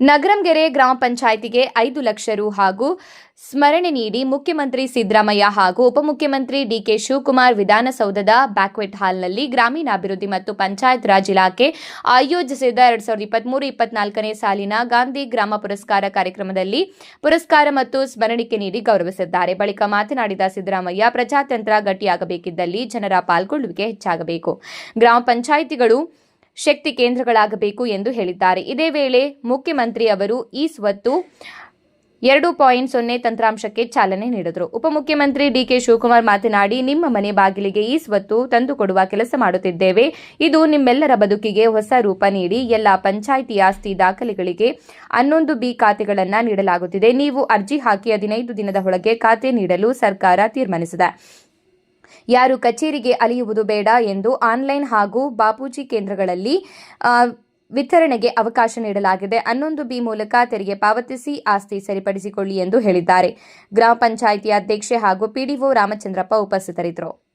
ನಗರಂಗೆರೆ ಗ್ರಾಮ ಪಂಚಾಯಿತಿಗೆ ಐದು ಲಕ್ಷ ರು ಹಾಗೂ ಸ್ಮರಣೆ ನೀಡಿ ಮುಖ್ಯಮಂತ್ರಿ ಸಿದ್ದರಾಮಯ್ಯ ಹಾಗೂ ಉಪಮುಖ್ಯಮಂತ್ರಿ ಡಿಕೆ ಶಿವಕುಮಾರ್ ವಿಧಾನಸೌಧದ ಬ್ಯಾಕ್ವೆಟ್ ಹಾಲ್ನಲ್ಲಿ ಗ್ರಾಮೀಣಾಭಿವೃದ್ಧಿ ಮತ್ತು ಪಂಚಾಯತ್ ರಾಜ್ ಇಲಾಖೆ ಆಯೋಜಿಸಿದ ಎರಡ್ ಸಾವಿರದ ಇಪ್ಪತ್ಮೂರು ಇಪ್ಪತ್ನಾಲ್ಕನೇ ಸಾಲಿನ ಗಾಂಧಿ ಗ್ರಾಮ ಪುರಸ್ಕಾರ ಕಾರ್ಯಕ್ರಮದಲ್ಲಿ ಪುರಸ್ಕಾರ ಮತ್ತು ಸ್ಮರಣಿಕೆ ನೀಡಿ ಗೌರವಿಸಿದ್ದಾರೆ. ಬಳಿಕ ಮಾತನಾಡಿದ ಸಿದ್ದರಾಮಯ್ಯ, ಪ್ರಜಾತಂತ್ರ ಗಟ್ಟಿಯಾಗಬೇಕಿದ್ದಲ್ಲಿ ಜನರ ಪಾಲ್ಗೊಳ್ಳುವಿಕೆ ಹೆಚ್ಚಾಗಬೇಕು. ಗ್ರಾಮ ಪಂಚಾಯಿತಿಗಳು ಶಕ್ತಿ ಕೇಂದ್ರಗಳಾಗಬೇಕು ಎಂದು ಹೇಳಿದ್ದಾರೆ. ಇದೇ ವೇಳೆ ಮುಖ್ಯಮಂತ್ರಿ ಅವರು ಈ ಸ್ವತ್ತು ಎರಡು ಪಾಯಿಂಟ್ ಸೊನ್ನೆ ತಂತ್ರಾಂಶಕ್ಕೆ ಚಾಲನೆ ನೀಡಿದರು. ಉಪಮುಖ್ಯಮಂತ್ರಿ ಡಿಕೆ ಶಿವಕುಮಾರ್ ಮಾತನಾಡಿ, ನಿಮ್ಮ ಮನೆ ಬಾಗಿಲಿಗೆ ಈ ಸ್ವತ್ತು ತಂದುಕೊಡುವ ಕೆಲಸ ಮಾಡುತ್ತಿದ್ದೇವೆ. ಇದು ನಿಮ್ಮೆಲ್ಲರ ಬದುಕಿಗೆ ಹೊಸ ರೂಪ ನೀಡಿ, ಎಲ್ಲ ಪಂಚಾಯಿತಿ ಆಸ್ತಿ ದಾಖಲೆಗಳಿಗೆ ಹನ್ನೊಂದು ಬಿ ಖಾತೆಗಳನ್ನು ನೀಡಲಾಗುತ್ತಿದೆ. ನೀವು ಅರ್ಜಿ ಹಾಕಿ ಹದಿನೈದು ದಿನದ ಒಳಗೆ ಖಾತೆ ನೀಡಲು ಸರ್ಕಾರ ತೀರ್ಮಾನಿಸಿದೆ. ಯಾರು ಕಚೇರಿಗೆ ಅಲಿಯುವುದು ಬೇಡ ಎಂದು ಆನ್ಲೈನ್ ಹಾಗೂ ಬಾಪೂಜಿ ಕೇಂದ್ರಗಳಲ್ಲಿ ವಿತರಣೆಗೆ ಅವಕಾಶ ನೀಡಲಾಗಿದೆ. ಹನ್ನೊಂದು ಬಿ ಮೂಲಕ ತೆರಿಗೆ ಪಾವತಿಸಿ ಆಸ್ತಿ ಸರಿಪಡಿಸಿಕೊಳ್ಳಿ ಎಂದು ಹೇಳಿದ್ದಾರೆ. ಗ್ರಾಮ ಪಂಚಾಯಿತಿ ಅಧ್ಯಕ್ಷೆ ಹಾಗೂ ಪಿಡಿಒ ರಾಮಚಂದ್ರಪ್ಪ ಉಪಸ್ಥಿತರಿದ್ದರು.